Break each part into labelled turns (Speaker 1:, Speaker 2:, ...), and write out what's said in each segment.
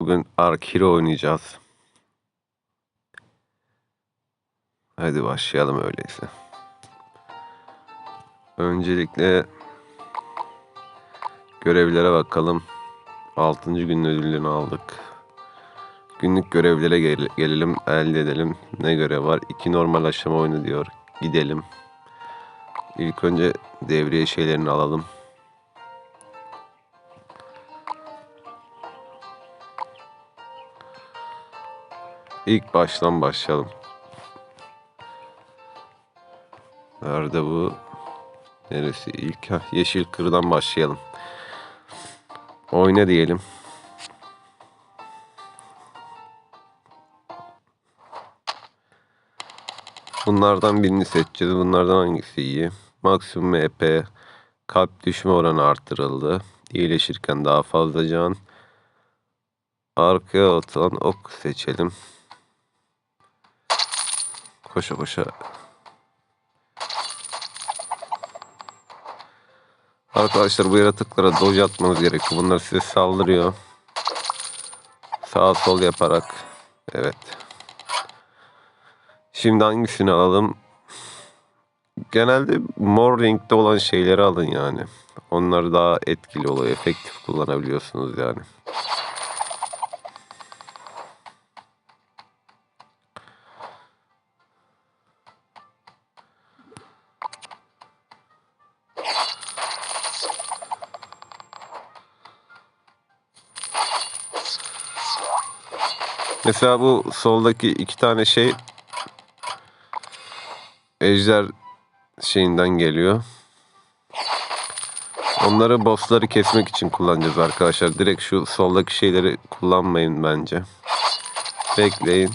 Speaker 1: Bugün Ark Hero oynayacağız. Hadi başlayalım öyleyse. Öncelikle görevlere bakalım. 6. günün ödülünü aldık. Günlük görevlere gel- gelelim, elde edelim. Ne görev var? İki normal aşama oyunu diyor. Gidelim. İlk önce devriye şeylerini alalım. İlk baştan başlayalım. Nerede bu? Neresi? İlk Heh, yeşil kırdan başlayalım. Oyna diyelim. Bunlardan birini seçeceğiz. Bunlardan hangisi iyi? Maksimum EP kalp düşme oranı arttırıldı. İyileşirken daha fazla can. Arkaya atılan ok seçelim. Koşa koşa. Arkadaşlar bu yaratıklara doj atmanız gerekiyor. Bunlar size saldırıyor. Sağ sol yaparak. Evet. Şimdi hangisini alalım? Genelde mor renkte olan şeyleri alın yani. Onlar daha etkili oluyor. Efektif kullanabiliyorsunuz yani. Mesela bu soldaki iki tane şey ejder şeyinden geliyor. Onları bossları kesmek için kullanacağız arkadaşlar. Direkt şu soldaki şeyleri kullanmayın bence. Bekleyin.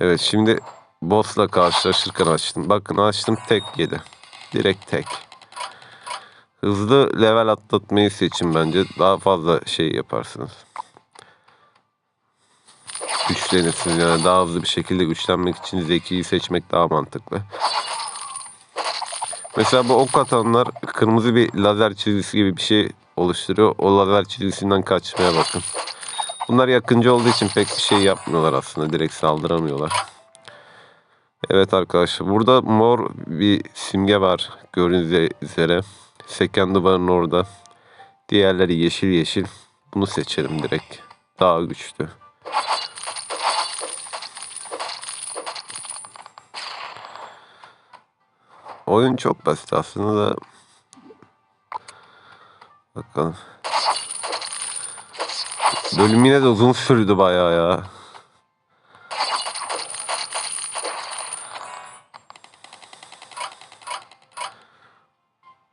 Speaker 1: Evet şimdi boss'la karşılaşırken açtım. Bakın açtım tek yedi. Direkt tek. Hızlı level atlatmayı seçin bence. Daha fazla şey yaparsınız. Güçlenirsiniz yani daha hızlı bir şekilde güçlenmek için zekiyi seçmek daha mantıklı. Mesela bu ok atanlar kırmızı bir lazer çizgisi gibi bir şey oluşturuyor. O lazer çizgisinden kaçmaya bakın. Bunlar yakıncı olduğu için pek bir şey yapmıyorlar aslında. Direkt saldıramıyorlar. Evet arkadaşlar burada mor bir simge var gördüğünüz üzere. Seken duvarın orada. Diğerleri yeşil yeşil. Bunu seçelim direkt. Daha güçlü. Oyun çok basit aslında da. Bakalım. Bölüm yine de uzun sürdü bayağı ya.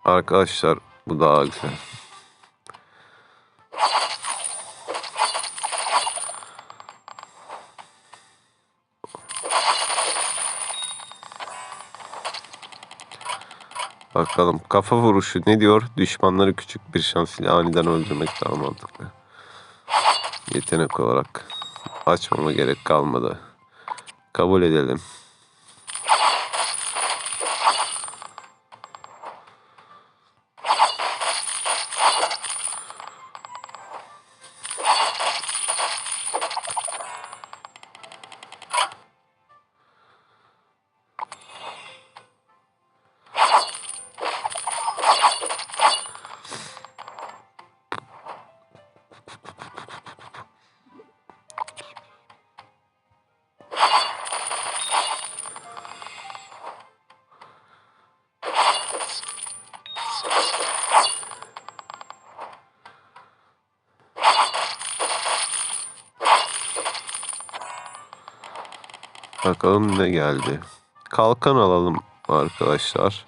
Speaker 1: Arkadaşlar bu daha güzel. Bakalım kafa vuruşu ne diyor? Düşmanları küçük bir şans ile aniden öldürmek daha mantıklı. Yetenek olarak açmama gerek kalmadı. Kabul edelim. Bakalım ne geldi. Kalkan alalım arkadaşlar.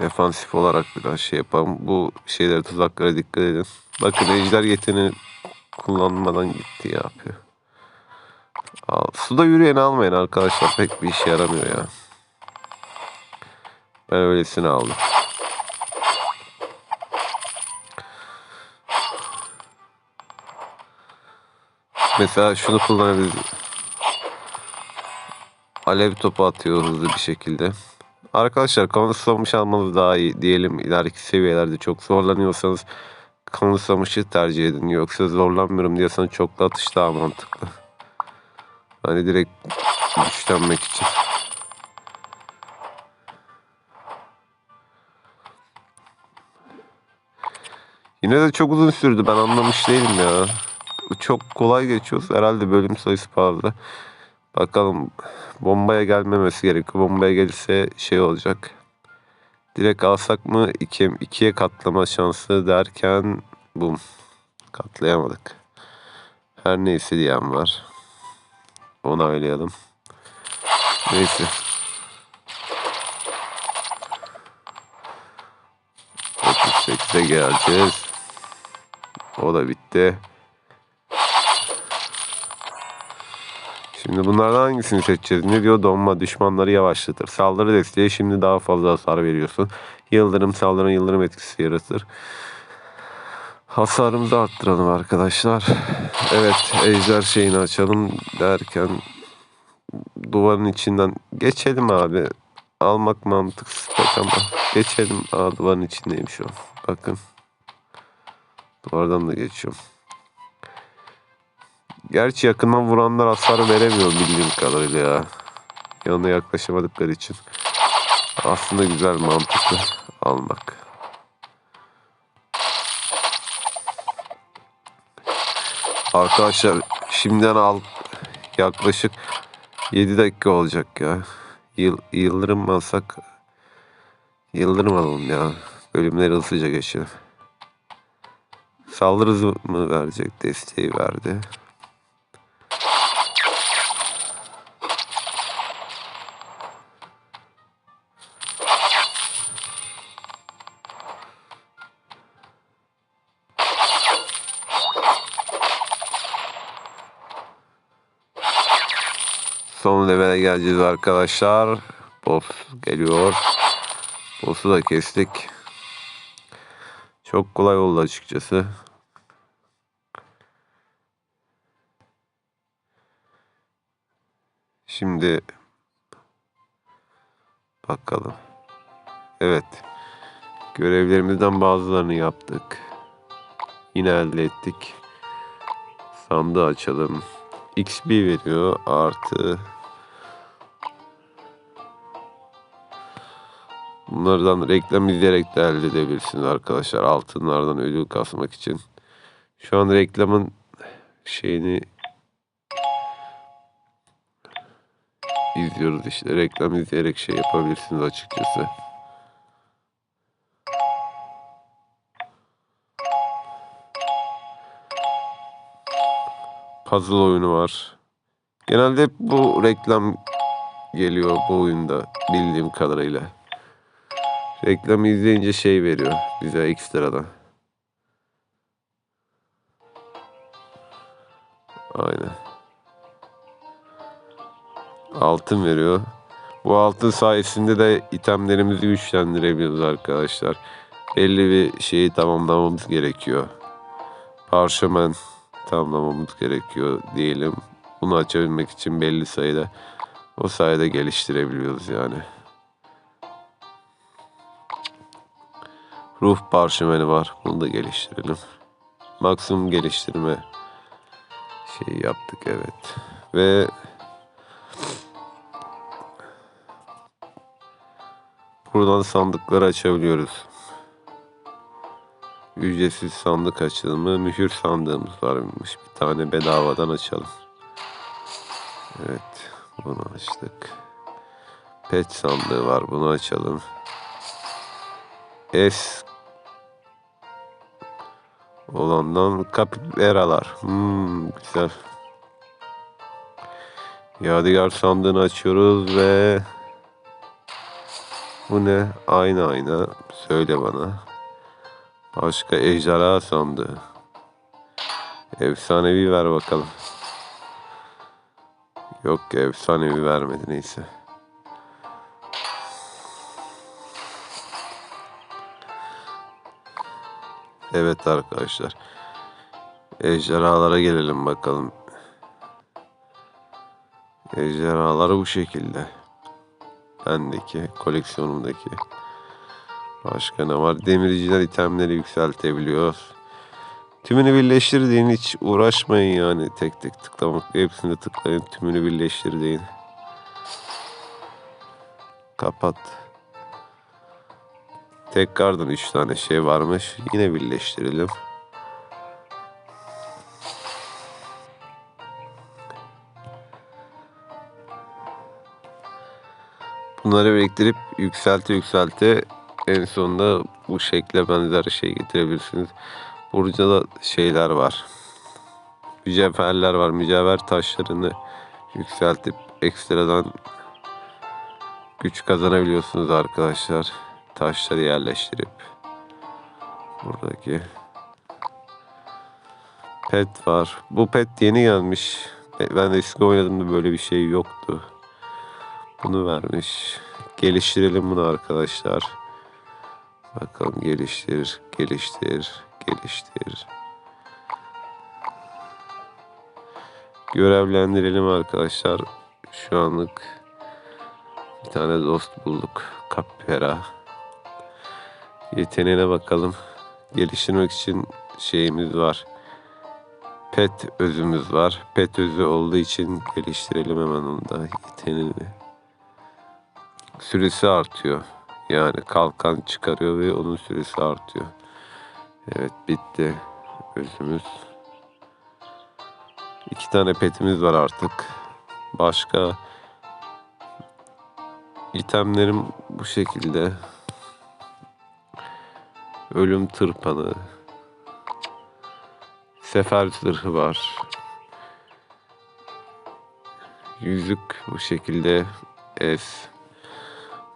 Speaker 1: Defansif olarak biraz şey yapalım. Bu şeylere tuzaklara dikkat edin. Bakın ejder yeteneği kullanmadan gitti ya yapıyor. Al, suda yürüyen almayın arkadaşlar. Pek bir işe yaramıyor ya. Ben öylesini aldım. Mesela şunu kullanabiliriz. Alev topu atıyor hızlı bir şekilde. Arkadaşlar kanıtsamış almanız daha iyi. Diyelim ileriki seviyelerde çok zorlanıyorsanız kanıtsamışı tercih edin. Yoksa zorlanmıyorum diyorsan çoklu atış daha mantıklı. Hani direkt güçlenmek için. Yine de çok uzun sürdü. Ben anlamış değilim ya. Çok kolay geçiyoruz. Herhalde bölüm sayısı fazla. Bakalım bombaya gelmemesi gerekiyor. Bombaya gelirse şey olacak. Direkt alsak mı ikiye, ikiye katlama şansı derken bum katlayamadık. Her neyse diyen var. Onaylayalım. Neyse. Otuz sekize geleceğiz. O da bitti. Şimdi bunlardan hangisini seçeceğiz? Ne diyor? Donma düşmanları yavaşlatır. Saldırı desteği şimdi daha fazla hasar veriyorsun. Yıldırım saldırın yıldırım etkisi yaratır. Hasarımızı arttıralım arkadaşlar. Evet ejder şeyini açalım derken duvarın içinden geçelim abi. Almak mantıksız ama geçelim. Aa duvarın içindeymiş o. Bakın. Duvardan da geçiyorum. Gerçi yakından vuranlar hasar veremiyor bildiğim kadarıyla ya. Yanına yaklaşamadıkları için. Aslında güzel mantıklı almak. Arkadaşlar şimdiden al yaklaşık 7 dakika olacak ya. Yıl, yıldırım alsak yıldırım alalım ya. Bölümleri hızlıca geçelim. Saldırı mı verecek? Desteği verdi. Geleceğiz arkadaşlar. Boss geliyor. Boss'u da kestik. Çok kolay oldu açıkçası. Şimdi bakalım. Evet. Görevlerimizden bazılarını yaptık. Yine elde ettik. Sandığı açalım. XP veriyor artı Bunlardan reklam izleyerek de elde edebilirsiniz arkadaşlar. Altınlardan ödül kasmak için. Şu an reklamın şeyini izliyoruz işte. Reklam izleyerek şey yapabilirsiniz açıkçası. Puzzle oyunu var. Genelde bu reklam geliyor bu oyunda bildiğim kadarıyla. Reklamı izleyince şey veriyor bize ekstradan. Aynen. Altın veriyor. Bu altın sayesinde de itemlerimizi güçlendirebiliyoruz arkadaşlar. Belli bir şeyi tamamlamamız gerekiyor. Parşömen tamamlamamız gerekiyor diyelim. Bunu açabilmek için belli sayıda o sayede geliştirebiliyoruz yani. Ruh parşömeni var. Bunu da geliştirelim. Maksimum geliştirme şey yaptık evet. Ve buradan sandıkları açabiliyoruz. Ücretsiz sandık açılımı, mühür sandığımız varmış. Bir tane bedavadan açalım. Evet, bunu açtık. Pet sandığı var, bunu açalım. S olandan kapiberalar. Hmm, güzel. Yadigar sandığını açıyoruz ve bu ne? Aynı aynı. Söyle bana. Başka ejderha sandığı. Efsanevi ver bakalım. Yok efsanevi vermedi neyse. Evet arkadaşlar. Ejderhalara gelelim bakalım. Ejderhalar bu şekilde. Bendeki, koleksiyonumdaki. Başka ne var? Demirciler itemleri yükseltebiliyor. Tümünü birleştir deyin hiç uğraşmayın yani tek tek tıklamak. Hepsini tıklayın tümünü birleştir deyin. Kapat. Tekrardan 3 tane şey varmış. Yine birleştirelim. Bunları biriktirip yükselte yükselte en sonunda bu şekle benzer şey getirebilirsiniz. Burada da şeyler var. Mücevherler var. Mücevher taşlarını yükseltip ekstradan güç kazanabiliyorsunuz arkadaşlar. Taşları yerleştirip buradaki pet var. Bu pet yeni gelmiş. Ben de eski oynadığımda böyle bir şey yoktu. Bunu vermiş. Geliştirelim bunu arkadaşlar. Bakalım geliştir, geliştir, geliştir. Görevlendirelim arkadaşlar. Şu anlık bir tane dost bulduk. Kapera. Yeteneğine bakalım. Geliştirmek için şeyimiz var. Pet özümüz var. Pet özü olduğu için geliştirelim hemen onu da yeteneğini. Süresi artıyor. Yani kalkan çıkarıyor ve onun süresi artıyor. Evet bitti özümüz. İki tane petimiz var artık. Başka itemlerim bu şekilde. Ölüm tırpanı. Sefer zırhı var. Yüzük bu şekilde es.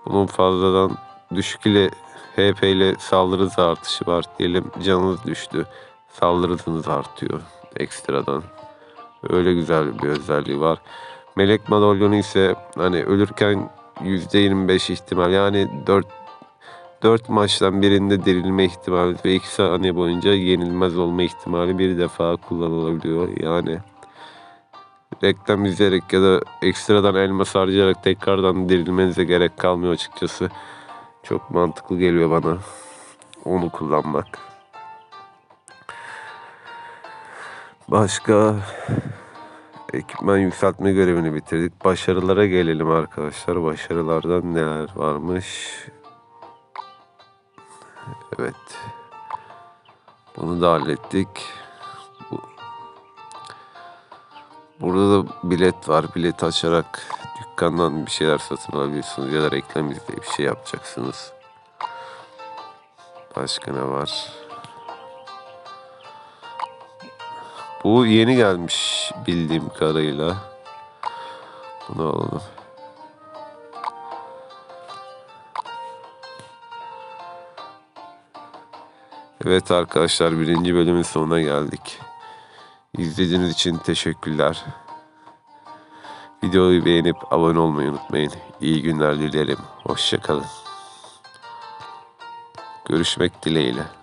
Speaker 1: Bunun fazladan düşük ile HP ile saldırı hızı artışı var. Diyelim canınız düştü. Saldırı hızınız artıyor ekstradan. Öyle güzel bir özelliği var. Melek madalyonu ise hani ölürken %25 ihtimal yani 4 4 maçtan birinde dirilme ihtimali ve 2 saniye boyunca yenilmez olma ihtimali bir defa kullanılabiliyor. Yani reklam izleyerek ya da ekstradan elmas harcayarak tekrardan dirilmenize gerek kalmıyor açıkçası. Çok mantıklı geliyor bana onu kullanmak. Başka ekipman yükseltme görevini bitirdik. Başarılara gelelim arkadaşlar. Başarılardan neler varmış? Evet. Bunu da hallettik. Bu Burada da bilet var. Bilet açarak dükkandan bir şeyler satın alabiliyorsunuz ya da reklam izleyip bir şey yapacaksınız. Başka ne var? Bu yeni gelmiş bildiğim kadarıyla. Bunu alalım. Evet arkadaşlar birinci bölümün sonuna geldik. İzlediğiniz için teşekkürler. Videoyu beğenip abone olmayı unutmayın. İyi günler dilerim. Hoşçakalın. Görüşmek dileğiyle.